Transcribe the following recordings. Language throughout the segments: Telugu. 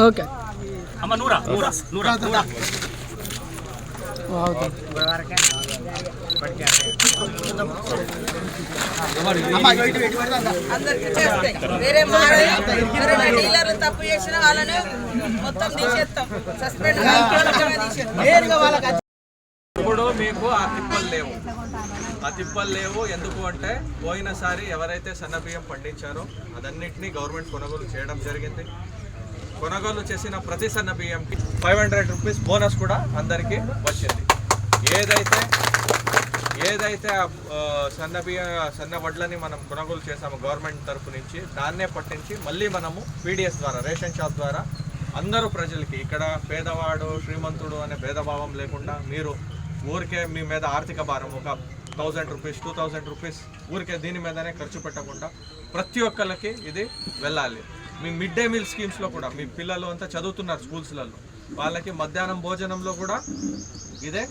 ఓకే. అందరికి చేస్తాయి వేరే మారే ఎవరైనా డీలర్లు తప్పు చేసినా వాళ్ళని మొత్తం తీసేస్తాం. సస్పెండ్ తీసేస్తాం. నేరుగా వాళ్ళకి ఇప్పుడు మీకు ఆ తిప్పలు లేవు. ఆ తిప్పలు లేవు. ఎందుకు అంటే పోయినసారి ఎవరైతే సన్న బియ్యం పండించారో అదన్నిటినీ గవర్నమెంట్ కొనుగోలు చేయడం జరిగింది. కొనుగోలు చేసిన ప్రతి సన్న బియ్యంకి ఫైవ్ హండ్రెడ్ రూపీస్ బోనస్ కూడా అందరికీ వచ్చింది. ఏదైతే ఏదైతే ఆ, సన్న బియ్య సన్న వడ్లని మనం కొనుగోలు చేసామో గవర్నమెంట్ తరఫు నుంచి దాన్నే పట్టించి మళ్ళీ మనము పీడిఎస్ ద్వారా రేషన్ షాప్ ద్వారా అందరూ ప్రజలకి ఇక్కడ పేదవాడు శ్రీమంతుడు అనే భేదభావం లేకుండా మీరు ఊరికే మీ మీద ఆర్థిక భారం ఒక thousand rupees two thousand rupees ఊరికే దీని మీదనే ఖర్చు పెట్టకుండా ప్రతి ఒక్కరికి ఇది వెళ్ళాలి. మీ మిడ్ డే మీల్ స్కీమ్స్లో కూడా మీ పిల్లలు అంతా చదువుతున్నారు స్కూల్స్లలో. వాళ్ళకి మధ్యాహ్నం భోజనంలో కూడా ఇదే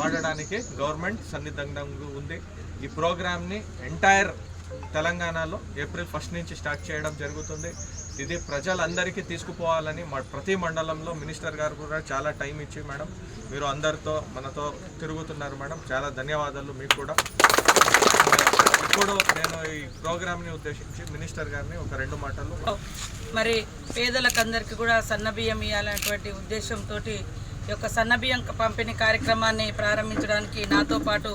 వాడడానికి గవర్నమెంట్ సన్నిధంగా ఉంది. ఈ ప్రోగ్రామ్ని ఎంటైర్ తెలంగాణలో ఏప్రిల్ ఫస్ట్ నుంచి స్టార్ట్ చేయడం జరుగుతుంది. ఇది ప్రజలందరికీ తీసుకుపోవాలని మా ప్రతి మండలంలో మినిస్టర్ గారు కూడా చాలా టైం ఇచ్చి మేడం మీరు అందరితో మనతో తిరుగుతున్నారు మేడం. చాలా ధన్యవాదాలు మీకు కూడా. ప్రోగ్రామ్ని ఉద్దేశించి మినిస్టర్ గారిని ఒక రెండు మాటలు మరి పేదలకు అందరికీ కూడా సన్న బియ్యం ఇవ్వాలనేటువంటి ఉద్దేశంతో యొక్క సన్న బియ్యం పంపిణీ కార్యక్రమాన్ని ప్రారంభించడానికి నాతో పాటు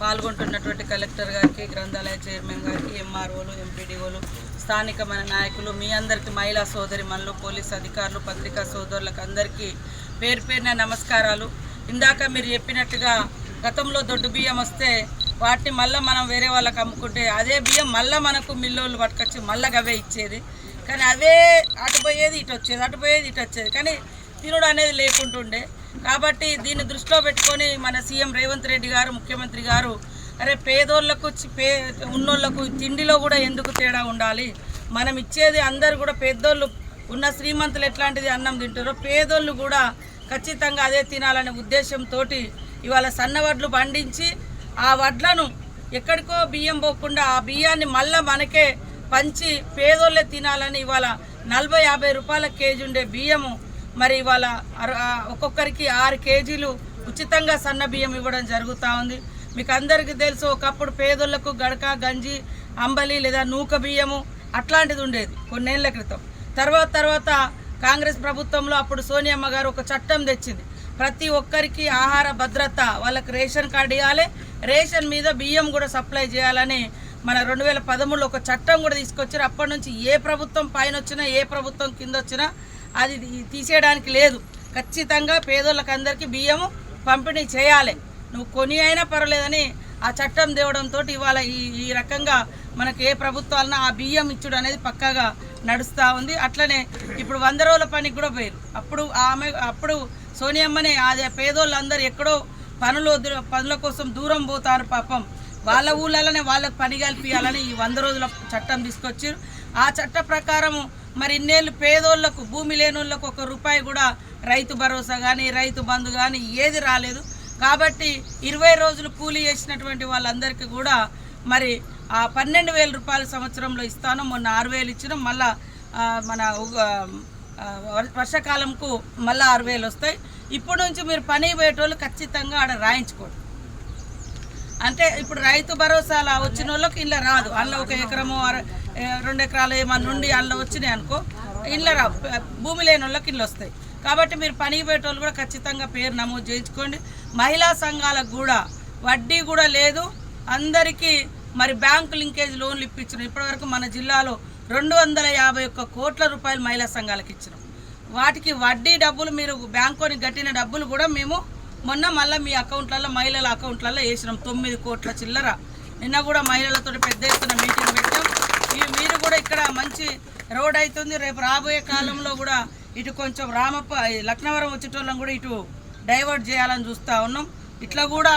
పాల్గొంటున్నటువంటి కలెక్టర్ గారికి గ్రంథాలయ చైర్మన్ గారికి ఎంఆర్ఓలు ఎంపీడీఓలు స్థానిక మన నాయకులు మీ అందరికీ మహిళా సోదరి మనలు పోలీస్ అధికారులు పత్రికా సోదరులకు అందరికీ పేరు పేరున నమస్కారాలు. ఇందాక మీరు చెప్పినట్టుగా గతంలో దొడ్డు బియ్యం వస్తే వాటిని మళ్ళీ మనం వేరే వాళ్ళకి అమ్ముకుంటే అదే బియ్యం మళ్ళీ మనకు మిల్లోళ్ళు పట్టుకొచ్చి మళ్ళీ అవే ఇచ్చేది. కానీ అవే అటు పోయేది ఇటు వచ్చేది అటు పోయేది ఇటు వచ్చేది. కానీ తినుడు అనేది లేకుంటుండే. కాబట్టి దీన్ని దృష్టిలో పెట్టుకొని మన సీఎం రేవంత్ రెడ్డి గారు ముఖ్యమంత్రి గారు అరే పేదోళ్ళకు పే ఉన్నోళ్ళకు తిండిలో కూడా ఎందుకు తేడా ఉండాలి? మనం ఇచ్చేది అందరు కూడా పెద్దోళ్ళు ఉన్న శ్రీమంతులు ఎట్లాంటిది అన్నం తింటారో పేదోళ్ళు కూడా ఖచ్చితంగా అదే తినాలనే ఉద్దేశంతో ఇవాళ సన్న వడ్లు పండించి ఆ వడ్లను ఎక్కడికో బియ్యం పోకుండా ఆ బియ్యాన్ని మళ్ళా మనకే పంచి పేదోళ్ళే తినాలని ఇవాళ నలభై యాభై రూపాయల కేజీ ఉండే బియ్యము మరి ఇవాళ ఒక్కొక్కరికి ఆరు కేజీలు ఉచితంగా సన్న బియ్యం ఇవ్వడం జరుగుతూ ఉంది. మీకు అందరికీ తెలుసు ఒకప్పుడు పేదోళ్ళకు గడక గంజి అంబలి లేదా నూక బియ్యము అట్లాంటిది ఉండేది కొన్నేళ్ళ క్రితం. తర్వాత తర్వాత కాంగ్రెస్ ప్రభుత్వంలో అప్పుడు సోనియమ్మ గారు ఒక చట్టం తెచ్చింది. ప్రతి ఒక్కరికి ఆహార భద్రత వాళ్ళకి రేషన్ కార్డు ఇవ్వాలి రేషన్ మీద బియ్యం కూడా సప్లై చేయాలని మన రెండు వేల పదమూడులో ఒక చట్టం కూడా తీసుకొచ్చారు. అప్పటి నుంచి ఏ ప్రభుత్వం పైన వచ్చినా ఏ ప్రభుత్వం కింద వచ్చినా అది తీసేయడానికి లేదు. ఖచ్చితంగా పేదోళ్ళకి అందరికీ బియ్యము పంపిణీ చేయాలి. నువ్వు కొని అయినా పర్వాలేదని ఆ చట్టం తేవడంతో ఇవాళ ఈ ఈ రకంగా మనకు ఏ ప్రభుత్వాలన్నా ఆ బియ్యం ఇచ్చుడు అనేది పక్కాగా నడుస్తూ ఉంది. అట్లనే ఇప్పుడు వంద రోజుల పనికి కూడా పోయారు అప్పుడు ఆమె అప్పుడు సోనియమ్మని అదే పేదోళ్ళందరూ ఎక్కడో పనులు పనుల కోసం దూరం పోతారు పాపం. వాళ్ళ ఊళ్ళలోనే వాళ్ళకి పని కల్పించాలని ఈ వంద రోజుల చట్టం తీసుకొచ్చారు. ఆ చట్ట ప్రకారము మరి ఇన్నేళ్ళు పేదోళ్ళకు భూమి లేనోళ్ళకు ఒక రూపాయి కూడా రైతు భరోసా కానీ రైతు బంధు కానీ ఏది రాలేదు. కాబట్టి ఇరవై రోజులు కూలీ చేసినటువంటి వాళ్ళందరికీ కూడా మరి ఆ పన్నెండు వేల రూపాయల సంవత్సరంలో ఇస్తాను. మొన్న ఆరు వేలు ఇచ్చినాం. మళ్ళా మన వర్షాకాలంకు మళ్ళీ ఆరు వేలు వస్తాయి. ఇప్పటి నుంచి మీరు పని పోయేటోళ్ళు ఖచ్చితంగా ఆడ రాయించుకోండి. అంటే ఇప్పుడు రైతు భరోసాల వచ్చిన వాళ్ళకి ఇళ్ళ రాదు. అందులో ఒక ఎకరము అర- రెండు ఎకరాలు ఏమన్నా నుండి అందులో వచ్చినాయి అనుకో ఇళ్ళ రావు. భూమి లేని వాళ్ళకి ఇండ్లు వస్తాయి. కాబట్టి మీరు పనికి పోయేటోళ్ళు కూడా ఖచ్చితంగా పేరు నమోదు చేయించుకోండి. మహిళా సంఘాలకు కూడా వడ్డీ కూడా లేదు. అందరికీ మరి బ్యాంకు లింకేజ్ లోన్లు ఇప్పించడం ఇప్పటివరకు మన జిల్లాలో రెండు వందల యాభై ఒక్క కోట్ల రూపాయలు మహిళా సంఘాలకు ఇచ్చినాం. వాటికి వడ్డీ డబ్బులు మీరు బ్యాంకుని కట్టిన డబ్బులు కూడా మేము మొన్న మళ్ళీ మీ అకౌంట్లలో మహిళల అకౌంట్లలో వేసినాం. తొమ్మిది కోట్ల చిల్లర. నిన్న కూడా మహిళలతో పెద్ద ఎత్తున మీటింగ్ పెట్టాం. మీరు కూడా ఇక్కడ మంచి రోడ్ అవుతుంది. రేపు రాబోయే కాలంలో కూడా ఇటు కొంచెం రామప్ప లక్నవరం వచ్చేటోళ్ళం కూడా ఇటు డైవర్ట్ చేయాలని చూస్తూ ఉన్నాం. ఇట్లా కూడా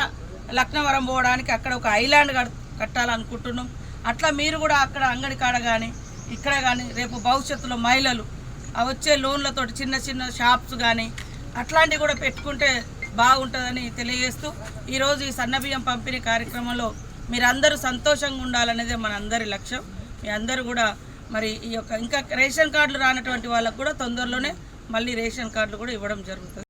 లక్నవరం పోవడానికి అక్కడ ఒక ఐలాండ్ కట్ కట్టాలనుకుంటున్నాం. అట్లా మీరు కూడా అక్కడ అంగడి కాడ కానీ ఇక్కడ కానీ రేపు భవిష్యత్తులో మహిళలు ఆ వచ్చే లోన్లతో చిన్న చిన్న షాప్స్ కానీ అట్లాంటివి కూడా పెట్టుకుంటే బాగుంటుందని తెలియజేస్తూ ఈరోజు ఈ సన్నబియ్యం పంపిణీ కార్యక్రమంలో మీరందరూ సంతోషంగా ఉండాలనేదే మన అందరి లక్ష్యం. మీ అందరూ కూడా మరి ఈ యొక్క ఇంకా రేషన్ కార్డులు రానటువంటి వాళ్ళకు కూడా తొందరలోనే మళ్ళీ రేషన్ కార్డులు కూడా ఇవ్వడం జరుగుతుంది.